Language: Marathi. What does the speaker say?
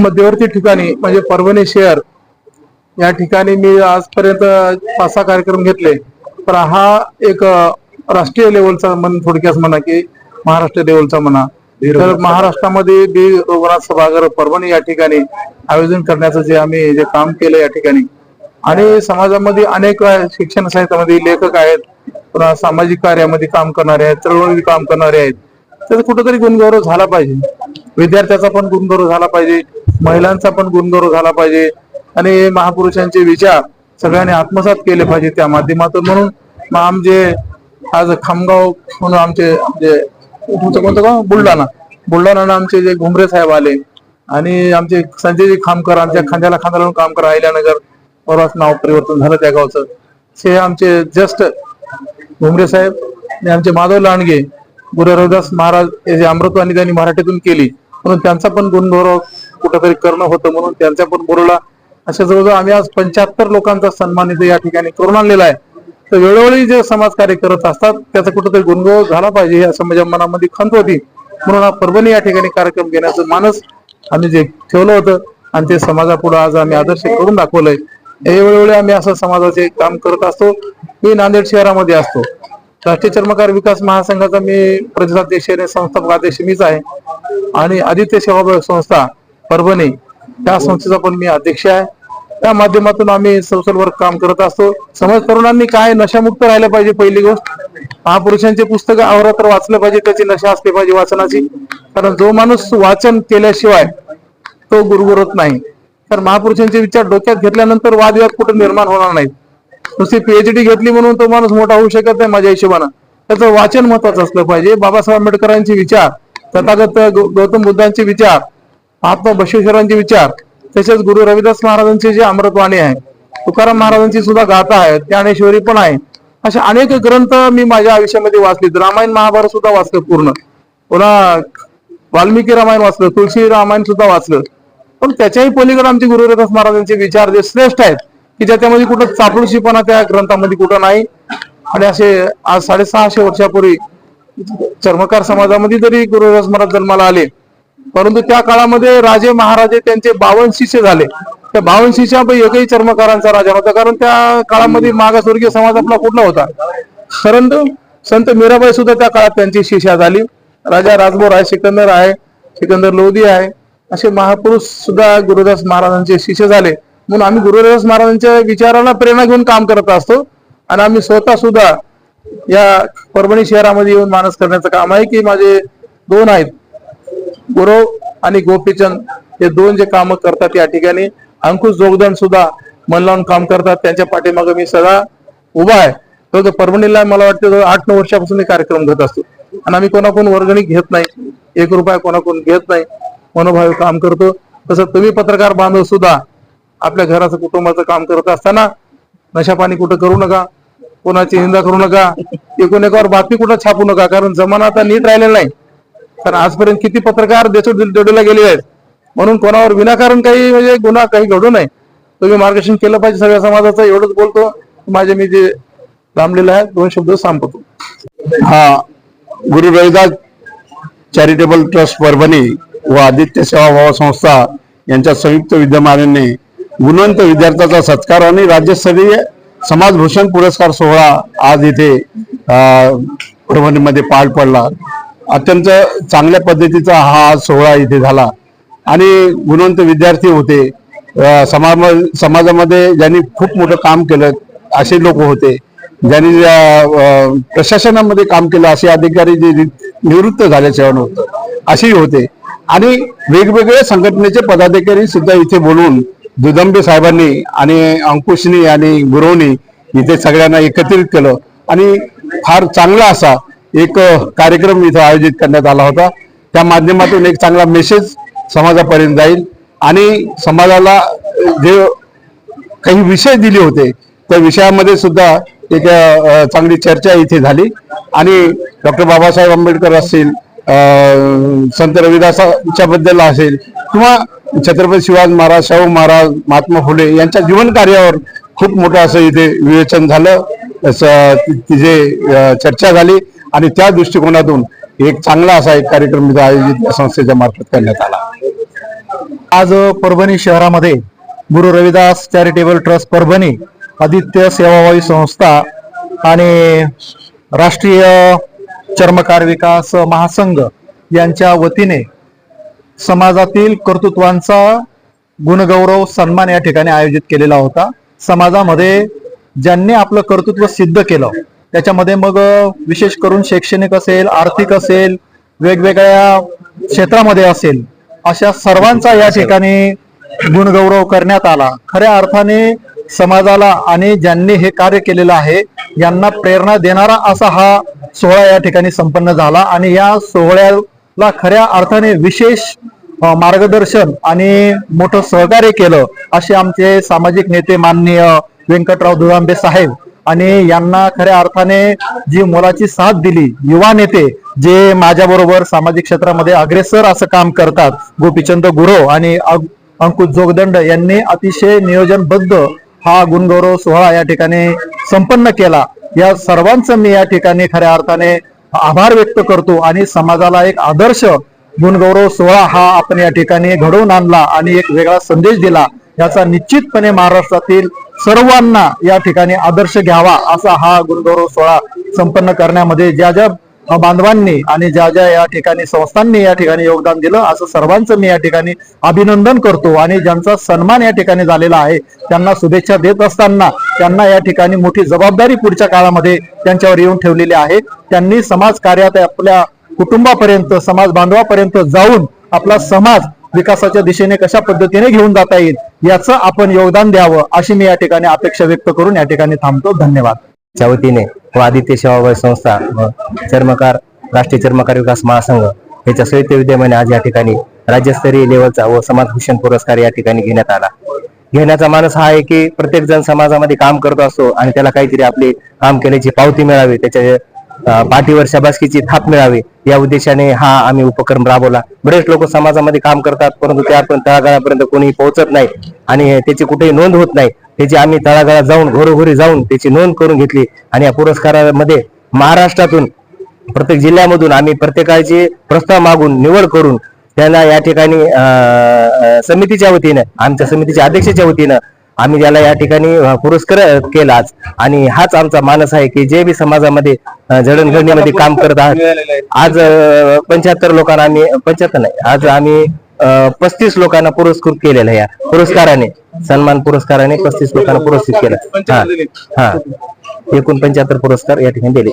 मध्यवर्ती ठिकाणी म्हणजे परभणी शहर या ठिकाणी मी आजपर्यंत पाच सहा कार्यक्रम घेतले. पण हा एक राष्ट्रीय लेवलचा म्हण थोडक्यात म्हणा की महाराष्ट्र लेवलचा म्हणा. तर महाराष्ट्रामध्ये बी रघुनाथ सभागृह परभणी या ठिकाणी आयोजन करण्याचं जे आम्ही जे काम केलं या ठिकाणी. आणि समाजामध्ये अनेक शिक्षण साहित्यामध्ये लेखक आहेत पुन्हा सामाजिक कार्यामध्ये काम करणारे आहेत चळवळी काम करणारे आहेत. त्याचा कुठेतरी गुणगौरव झाला पाहिजे. विद्यार्थ्याचा पण गुणगौरव झाला पाहिजे. महिलांचा पण गुणगौरव झाला पाहिजे. आणि महापुरुषांचे विचार सगळ्यांनी आत्मसात केले पाहिजे त्या माध्यमातून. म्हणून मग आमचे आज खामगाव म्हणून आमचे म्हणजे तुमचं कोणतं गाव? बुलढाणा. बुलढाणा आमचे जे घुमरे साहेब आले. आणि आमचे संजयजी खामकर आमच्या खांद्याला खांदा लावून काम करा अहिल्यानगर परवाच नाव परिवर्तन झालं त्या गावचं. हे आमचे जस्ट घुमरे साहेब आणि आमचे माधव लांडगे गुरु रविदास महाराज हे जे अमृतवाणी त्यांनी मराठीतून केली. म्हणून त्यांचा पण गुणगौरव कुठेतरी करणं होतं म्हणून त्यांच्या पण बोरला अशा जवळजवळ आम्ही आज पंच्याहत्तर लोकांचा सन्मान इथे या ठिकाणी करून आणलेला आहे. तर वेळोवेळी जे समाज कार्य करत असतात त्याचा कुठेतरी गुणगौरव झाला पाहिजे हे असं माझ्या मनामध्ये खंत होती. म्हणून हा परभणी या ठिकाणी कार्यक्रम घेण्याचं मानस आम्ही जे ठेवलं होतं आणि ते समाजापुढे आज आम्ही आदर्श करून दाखवलंय. हे वेळोवेळी आम्ही असं समाजाचे काम करत असतो. मी नांदेड शहरामध्ये असतो. राष्ट्रीय चर्मकार विकास महासंघाचा मी प्रतिसाध्यक्ष आणि संस्थापक अध्यक्ष मीच आहे. आणि आदित्य सेवाभावी संस्था परभणी त्या संस्थेचा पण मी अध्यक्ष आहे. त्या माध्यमातून आम्ही सोशल वर्क काम करत असतो. समाज तरुणांनी काय नशामुक्त राहिलं पाहिजे पहिली गोष्ट? महापुरुषांचे पुस्तक अहोरात्र वाचलं पाहिजे त्याची नशा असली पाहिजे वाचनाची. कारण जो माणूस वाचन केल्याशिवाय तो गुरगुरत नाही. तर महापुरुषांचे विचार डोक्यात घेतल्यानंतर वादविवाद कुठे निर्माण होणार नाहीत. नुसती पीएचडी घेतली म्हणून तो माणूस मोठा होऊ शकत नाही माझ्या हिशोबानं. त्याचं वाचन महत्वाचं असलं पाहिजे. बाबासाहेब आंबेडकरांचे विचार तथागत गौतम बुद्धांचे विचार महात्मा बसवेश्वरांचे विचार तसेच गुरु रविदास महाराजांचे जे अमृतवाणी आहे तुकाराम महाराजांची सुद्धा गाथा आहे ज्ञानेश्वरी पण आहे असे अनेक ग्रंथ मी माझ्या आयुष्यामध्ये वाचलेत. रामायण महाभारत सुद्धा वाचलं पूर्ण. पुन्हा वाल्मिकी रामायण वाचलं तुळशी रामायण सुद्धा वाचलं. पण त्याच्याही पलीकडे आमचे गुरु रविदास महाराजांचे विचार जे श्रेष्ठ आहेत की ज्याच्यामध्ये कुठं चापलूशीपणा त्या ग्रंथामध्ये कुठं नाही. आणि असे आज साडेसहाशे वर्षापूर्वी चर्मकार समाजामध्ये जरी गुरु रविदास महाराज जन्माला आले परंतु त्या काळामध्ये राजे महाराजे त्यांचे बावन शिष्य झाले. त्या बावन शिष्या एकही चर्मकारांचा राजा नव्हता कारण त्या काळामध्ये मागासवर्गीय समाज आपला कुठला होता? परंतु संत मीराबाई सुद्धा त्या काळात त्यांची शिष्या झाली. राजा राजभोर आहे सिकंदर आहे सिकंदर लोधी आहे असे महापुरुष सुद्धा गुरुदास महाराजांचे शिष्य झाले. म्हणून आम्ही गुरुदास महाराजांच्या विचाराला प्रेरणा घेऊन काम करत असतो आणि आम्ही स्वतः सुद्धा या परभणी शहरामध्ये येऊन मानस करण्याचं काम आहे की माझे दोन आहेत. गुरव आणि गोपीचंद हे दोन जे काम करतात या ठिकाणी अंकुश जोगदन सुद्धा मन लावून काम करतात त्यांच्या पाठीमागे मी सगळा उभा आहे. तो परभणीला मला वाटतं जवळ आठ नऊ वर्षापासून मी कार्यक्रम घेत असतो. आणि आम्ही कोणाकोण वर्गणी घेत नाही एक रुपया कोणाकोण घेत नाही मनोभावी काम करतो. तसं तुम्ही पत्रकार बांधव सुद्धा आपल्या घराचं कुटुंबाचं काम करत असताना नशापाणी कुठं करू नका कोणाची निंदा करू नका एकूण एकावर बातमी कुठं छापू नका कारण जमाना आता नीट राहिलेला नाही. कारण आजपर्यंत किती पत्रकार देशोड गेले आहेत? म्हणून कोणावर विनाकारण काही म्हणजे गुन्हा काही घडू नये. तुम्ही मार्गदर्शन केलं पाहिजे सगळ्या समाजाचं एवढंच बोलतो. माझे मी जे लांबलेलं आहे दोन शब्द संपतो हा गुरु रविदास चॅरिटेबल ट्रस्ट परभणी व आदित्य सेवाभाव संस्था यांच्या संयुक्त विद्यमानाने गुणवंत विद्यार्थ्याचा सत्कार आणि राज्यस्तरीय समाजभूषण पुरस्कार सोहळा आज इथे परभणीमध्ये पार पडला. अत्यंत चांगल्या पद्धतीचा हा सोहळा इथे झाला. आणि गुणवंत विद्यार्थी होते. समाज समाजामध्ये ज्यांनी खूप मोठं काम केलं असे लोक होते. ज्यांनी प्रशासनामध्ये काम केलं असे अधिकारी जे निवृत्त झाले नव्हतं असेही होते. आणि वेगवेगळ्या संघटनेचे पदाधिकारी सुद्धा इथे बोलून दुदंबे साहेबांनी आणि अंकुशनी आणि गुरवनी इथे सगळ्यांना एकत्रित केलं. आणि फार चांगला असा एक कार्यक्रम इथं आयोजित करण्यात आला होता. त्या माध्यमातून एक चांगला मेसेज समाजापर्यंत जाईल आणि समाजाला जे काही विषय दिले होते त्या विषयामध्ये सुद्धा एक चांगली चर्चा इथे झाली. आणि डॉक्टर बाबासाहेब आंबेडकर असतील संत रविदासांच्या बद्दल असेल किंवा छत्रपती शिवाजी महाराज शाहू महाराज महात्मा फुले यांच्या जीवन कार्यावर खूप मोठं असं इथे विवेचन झालं. असं तिचे चर्चा झाली. आणि त्या दृष्टिकोनातून एक चांगला असा एक कार्यक्रम आयोजित संस्थेच्या मार्फत करण्यात आला. आज परभणी शहरामध्ये गुरु रविदास चॅरिटेबल ट्रस्ट परभणी आदित्य सेवाभावी संस्था आणि राष्ट्रीय चर्मकार विकास महासंघ यांच्या वतीने समाजातील कर्तृत्वांचा गुणगौरव सन्मान या ठिकाणी आयोजित केलेला होता. समाजामध्ये ज्यांनी आपलं कर्तृत्व सिद्ध केलं त्याच्यामध्ये मग विशेष करून शैक्षणिक असेल आर्थिक असेल वेगवेगळ्या क्षेत्रामध्ये असेल अशा सर्वांचा या ठिकाणी गुणगौरव करण्यात आला. खऱ्या अर्थाने समाजाला आणि ज्यांनी हे कार्य केलेलं आहे यांना प्रेरणा देणारा असा हा सोहळा या ठिकाणी संपन्न झाला आणि या सोहळ्याला खऱ्या अर्थाने विशेष मार्गदर्शन आणि मोठं सहकार्य केलं असे आमचे सामाजिक नेते माननीय व्यंकटराव दुरांबे साहेब आणि यांना खऱ्या अर्थाने जी मोलाची साथ दिली युवा नेते जे माझ्याबरोबर सामाजिक क्षेत्रामध्ये अग्रेसर असं काम करतात गोपीचंद गुरव आणि अंकुश जोगदंड यांनी अतिशय नियोजनबद्ध हा गुणगौरव सोहळा या ठिकाणी संपन्न केला. या सर्वांचं मी या ठिकाणी खऱ्या अर्थाने आभार व्यक्त करतो आणि समाजाला एक आदर्श गुणगौरव सोहळा हा आपण या ठिकाणी घडवून आणला आणि एक वेगळा संदेश दिला. याचा निश्चितपणे महाराष्ट्रातील सर्वांना या ठिकाणी आदर्श घ्यावा असा हा गुरुगौरव सोहळा संपन्न करण्यामध्ये ज्या ज्या बांधवांनी आणि ज्या ज्या या ठिकाणी संस्थांनी या ठिकाणी योगदान दिलं असं सर्वांचं मी या ठिकाणी अभिनंदन करतो. आणि ज्यांचा सन्मान या ठिकाणी झालेला आहे त्यांना शुभेच्छा देत असताना त्यांना या ठिकाणी मोठी जबाबदारी पुढच्या काळामध्ये त्यांच्यावर येऊन ठेवलेली आहे. त्यांनी समाज कार्यात आपल्या कुटुंबापर्यंत समाज बांधवापर्यंत जाऊन आपला समाज विकासाच्या दिशेने कशा पद्धतीने घेऊन जाता येईल याचं आपण योगदान द्यावं अशी मी या ठिकाणी अपेक्षा व्यक्त करून या ठिकाणी थांबतो. धन्यवाद. च्या वतीने व आदित्य सेवाभावी संस्था व चर्मकार राष्ट्रीय चर्मकार विकास महासंघ याच्या संयुक्त विद्यमाने आज या ठिकाणी राज्यस्तरीय लेवलचा व समाज भूषण पुरस्कार या ठिकाणी घेण्यात आला. घेण्याचा मानस हा आहे की प्रत्येक जण समाजामध्ये काम करत असतो आणि त्याला काहीतरी आपले काम केल्याची पावती मिळावी त्याच्या पाठीवर शबासकीची थाप मिळावी. या उद्देशाने हा आम्ही उपक्रम राबवला. बरेच लोक समाजामध्ये काम करतात परंतु त्यापर्यंत तळागाळापर्यंत कोणी पोहोचत नाही आणि त्याची कुठेही नोंद होत नाही. त्याची आम्ही तळागाळात जाऊन घरोघरी जाऊन त्याची नोंद करून घेतली आणि या पुरस्कारामध्ये महाराष्ट्रातून प्रत्येक जिल्ह्यामधून आम्ही प्रत्येकाची प्रस्ताव मागून निवड करून त्यांना या ठिकाणी अं, समितीच्या वतीनं आमच्या समितीच्या अध्यक्षाच्या वतीनं आम्ही त्याला या ठिकाणी पुरस्कार केलाच. आणि हाच आमचा मानस आहे की जे बी समाजामध्ये जडणघडणीमध्ये काम करत आहात. आज पंच्याहत्तर लोकांना आम्ही पंच्याहत्तर नाही आज आम्ही पस्तीस लोकांना पुरस्कृत केलेला आहे या पुरस्काराने. सन्मान पुरस्काराने पस्तीस लोकांना पुरस्कृत केला. हा हा. एकूण पंच्याहत्तर पुरस्कार या ठिकाणी दिले.